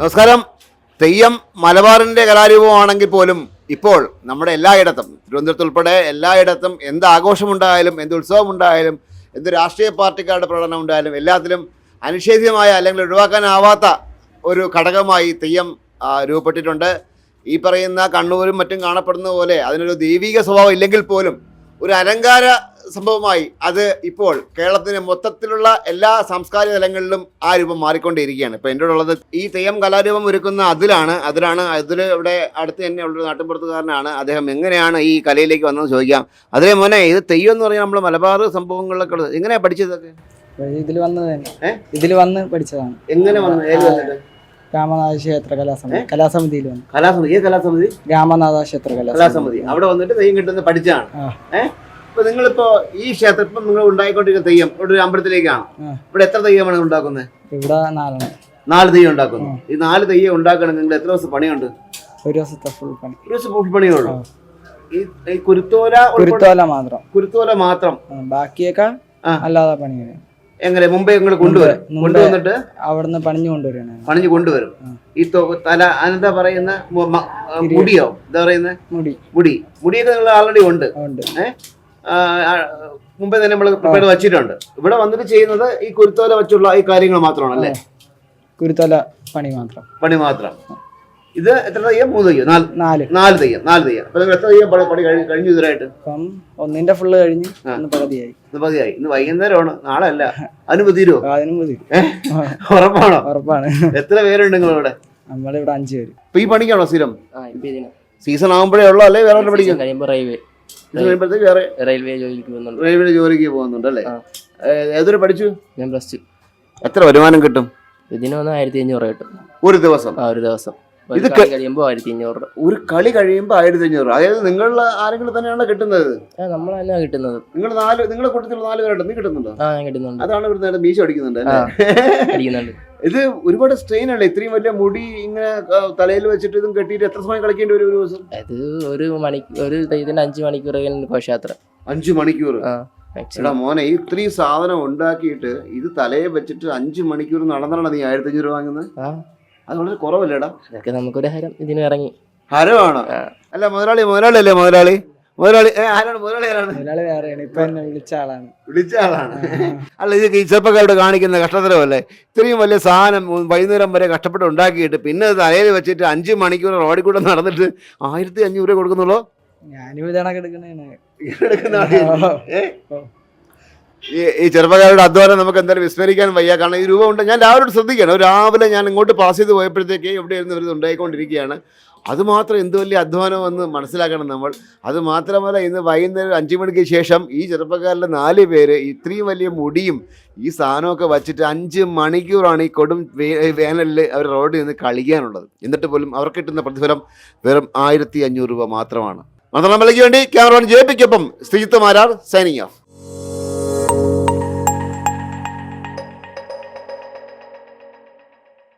നമസ്കാരം. തെയ്യം മലബാറിന്റെ കലാരൂപമാണെങ്കിൽ പോലും ഇപ്പോൾ നമ്മുടെ എല്ലായിടത്തും തിരുവനന്തപുരത്ത് ഉൾപ്പെടെ എല്ലായിടത്തും എന്ത് ആഘോഷമുണ്ടായാലും എന്ത് ഉത്സവമുണ്ടായാലും എന്ത് രാഷ്ട്രീയ പാർട്ടിക്കാരുടെ പ്രകടനം ഉണ്ടായാലും എല്ലാത്തിലും അനിഷേധ്യമായ അല്ലെങ്കിൽ ഒഴിവാക്കാനാവാത്ത ഒരു ഘടകമായി തെയ്യം രൂപപ്പെട്ടിട്ടുണ്ട്. ഈ പറയുന്ന കണ്ണൂരും മറ്റും കാണപ്പെടുന്ന പോലെ അതിനൊരു ദൈവിക സ്വഭാവം ഇല്ലെങ്കിൽ പോലും ഒരു അലങ്കാര സംഭവമായി അത് ഇപ്പോൾ കേരളത്തിന് മൊത്തത്തിലുള്ള എല്ലാ സാംസ്കാരിക തലങ്ങളിലും ആ രൂപം മാറിക്കൊണ്ടിരിക്കുകയാണ് ഇപ്പോൾ എന്റെ ഉള്ളത് ഈ തെയ്യം കലാരൂപം ഒരുക്കുന്ന അതിലാണ്. അതിലാണ് അതിൽ ഇവിടെ അടുത്ത് തന്നെ ഉള്ളൊരു നാട്ടിൻപുറത്തുകാരനാണ്. അദ്ദേഹം എങ്ങനെയാണ് ഈ കലയിലേക്ക് വന്നതെന്ന് ചോദിക്കാം. അതിലെ മോനെ ഇത് തെയ്യം എന്ന് പറഞ്ഞാൽ നമ്മൾ മലബാർ സംഭവങ്ങളിലൊക്കെ ഉള്ളത്. എങ്ങനെയാണ് പഠിച്ചതൊക്കെ? ഇതിൽ വന്നത്? ഇതിൽ വന്ന് പഠിച്ചതാണ്. എങ്ങനെ വന്നു രാമനാഥ ക്ഷേത്ര കലാസമിതി. കലാസമിതിയിൽ വന്നു. കലാസമിതി. ഏത് കലാസമിതി? രാമനാഥ ക്ഷേത്ര കലാസമിതി. അവിടെ വന്നിട്ട് തെയ്യം കിട്ടുന്ന പഠിച്ചാണ് ഏഹ് ഇപ്പൊ നിങ്ങളിപ്പോ ഈ ക്ഷേത്രം ഇപ്പം നിങ്ങൾ ഉണ്ടായിക്കൊണ്ടിരിക്കുന്ന തെയ്യം ഇവിടെ ഒരു അമ്പലത്തിലേക്കാണ്? ഇവിടെ എത്ര തെയ്യമാണ് ഉണ്ടാക്കുന്നത്? ഇവിടെ നാലെണ്ണം. നാല് തെയ്യം ഉണ്ടാക്കുന്നു. ഈ നാല് തെയ്യം ഉണ്ടാക്കണമെങ്കിൽ നിങ്ങൾ എത്ര ദിവസം പണിയുണ്ട്? ഒരു ദിവസത്തെ ഫുൾ പണി. ഒരു ദിവസം ഫുൾ പണിയേ ഉള്ളൂ ഈ കുരുത്തോല കുരുത്തോല മാത്രം. കുരുത്തോല മാത്രം. ബാക്കിയൊക്കെ അല്ലാതെ പണി എങ്ങനെ മുമ്പേ നിങ്ങൾ കൊണ്ടുവരും? കൊണ്ടുവന്നിട്ട് അവിടുന്ന് പണിഞ്ഞു കൊണ്ടുവരാണ് പണിഞ്ഞ് കൊണ്ടുവരും. ഈ തല അതെന്താ പറയുന്ന മുടിയോ? എന്താ പറയുന്നത്? മുടി. മുടി. മുടിയൊക്കെ നിങ്ങൾ ആൾറെഡി ഉണ്ട്. ഉണ്ട്. ഏഹ് മുമ്പേ തന്നെ നമ്മൾ പ്രിപ്പയർ വെച്ചിട്ടുണ്ട്. ഇവിടെ വന്നിട്ട് ചെയ്യുന്നത് ഈ കുരുത്തോല വെച്ചുള്ള ഈ കാര്യങ്ങൾ മാത്രമാണ് അല്ലേ? കുരുത്തോല പണി മാത്രം. പണി മാത്രം. ഇത് എത്ര തെയ്യം? മൂന്ന് തെയ്യം. നാല്. നാല്. നാല് തെയ്യം. നാല് തെയ്യം. അപ്പൊ നിങ്ങൾ എത്ര തെയ്യം? പണി പണി കഴിഞ്ഞു കഴിഞ്ഞു ഇതുവരായിട്ട് ഒന്നിന്റെ ഫുള്ള് കഴിഞ്ഞ് ഇന്ന് പകുതിയായി. ഇന്ന് വൈകുന്നേരമാണ്. നാളെ അല്ല. അതിന് തീരുവോ? ഉറപ്പാണോ? ഉറപ്പാണ്. എത്ര പേരുണ്ട് നിങ്ങളിവിടെ? നമ്മളിവിടെ അഞ്ചു പേര്. ഇപ്പൊ ഈ പണിക്കാണോ സ്ഥിരം? ആ ഇപ്പൊ സീസൺ ആകുമ്പോഴേ ഉള്ളോ? അല്ലെ വേറെ പഠിക്കും? കഴിയുമ്പോ റെയിൽവേ. ഇത് കഴിയുമ്പോഴത്തേക്ക് വേറെ റെയിൽവേ ജോലിക്ക് പോകുന്നുണ്ട്. റെയിൽവേ ജോലിക്ക് പോകുന്നുണ്ട് അല്ലേ? ഏതൊരു പഠിച്ചു? ഞാൻ പ്ലസ് ടു. എത്ര വരുമാനം കിട്ടും? ഇതിന് വന്ന് ആയിരത്തി അഞ്ഞൂറ് കിട്ടും. ഒരു ദിവസം? ആ ഒരു ദിവസം. ഒരു ഇത് കളി കഴിയുമ്പോ ആയിരത്തി അഞ്ഞൂറ് ഒരു കളി കഴിയുമ്പോൾ ആയിരത്തി അഞ്ഞൂറ് അതായത് നിങ്ങളുടെ ആരെങ്കിലും തന്നെയാണ് കിട്ടുന്നത്? നമ്മൾ തന്നെ കിട്ടുന്നത്? നിങ്ങൾ നാല് നിങ്ങളുടെ കൂട്ടത്തിൽ നാല് പേരുണ്ട്? നീ കിട്ടുന്നുണ്ടോ? ആ ഞാൻ കിട്ടുന്നുണ്ട്. അതാണ് ഇവിടുന്ന് മീശ അടിക്കുന്നുണ്ട് അടിക്കുന്നുണ്ട്. ഇത് ഒരുപാട് സ്ട്രെയിൻ അല്ലേ? ഇത്രയും വലിയ മുടി ഇങ്ങനെ തലയിൽ വെച്ചിട്ട് ഇതും കെട്ടിയിട്ട് എത്ര സമയം കളിക്കേണ്ടി വരും ഒരു ദിവസം? അത് ഒരു മണി ഒരു ഇതിന് അഞ്ച് മണിക്കൂർ ഘോഷയാത്ര. അഞ്ചു മണിക്കൂർ? എടാ മോനെ ഈ ഇത്രയും സാധനം ഉണ്ടാക്കിയിട്ട് ഇത് തലയെ വെച്ചിട്ട് അഞ്ചു മണിക്കൂർ നടന്നാണ് നീ ആയിരത്തി അഞ്ഞൂറ് വാങ്ങുന്നത്? അത് വളരെ കുറവല്ലേടാ അതൊക്കെ നമുക്കൊരു ഹരം ഇതിന് ഇറങ്ങി. ഹരമാണോ. അല്ല മുതലാളി മുതലാളി അല്ലേ മുതലാളി? മുതലാളി ഏ ആരാണ്? മുതലാളി ആരാണ്? ഒരാൾ വേറെയാണ്. ഇപ്പൊ എന്നെ വിളിച്ച ആളാണ്. വിളിച്ച ആളാണ്. അല്ല ഇത് ഈ ചെറുപ്പക്കാരോട് കാണിക്കുന്ന കഷ്ടത്തരമല്ലേ ഇത്രയും വലിയ സാധനം വൈകുന്നേരം വരെ കഷ്ടപ്പെട്ട് ഉണ്ടാക്കിയിട്ട് പിന്നെ തലയിൽ വെച്ചിട്ട് അഞ്ച് മണിക്കൂർ റോഡിൽ കൂടെ നടന്നിട്ട് ആയിരത്തി അഞ്ഞൂറ് രൂപ കൊടുക്കുന്നുള്ളൂ? ഞാനും. ഈ ചെറുപ്പക്കാരുടെ അധ്വാനം നമുക്ക് എന്തായാലും വിസ്മരിക്കാൻ വയ്യ. കാരണം ഈ രൂപമുണ്ട് ഞാൻ രാവിലെ ശ്രദ്ധിക്കണം. രാവിലെ ഞാൻ ഇങ്ങോട്ട് പാസ് ചെയ്ത് പോയപ്പോഴത്തേക്ക് എവിടെയായിരുന്നു ഇവർ ഉണ്ടായിക്കൊണ്ടിരിക്കുകയാണ്. അത് മാത്രം എന്ത് വലിയ അധ്വാനമെന്ന് മനസ്സിലാക്കണം നമ്മൾ. അത് മാത്രമല്ല ഇന്ന് വൈകുന്നേരം അഞ്ച് മണിക്ക് ശേഷം ഈ ചെറുപ്പക്കാരിലെ നാല് പേര് ഇത്രയും വലിയ മുടിയും ഈ സാധനമൊക്കെ വച്ചിട്ട് അഞ്ച് മണിക്കൂറാണ് ഈ കൊടും വേനലിൽ അവർ റോഡിൽ നിന്ന് കളിക്കാനുള്ളത്. എന്നിട്ട് പോലും അവർക്ക് കിട്ടുന്ന പ്രതിഫലം വെറും ആയിരത്തി അഞ്ഞൂറ് രൂപ മാത്രമാണ്. മന്ത്രാമലയ്ക്ക് വേണ്ടി ക്യാമറമാൻ ജെ പിക്കൊപ്പം ശ്രീജിത്ത് മാരാർ സൈനിങ് ഓഫ്.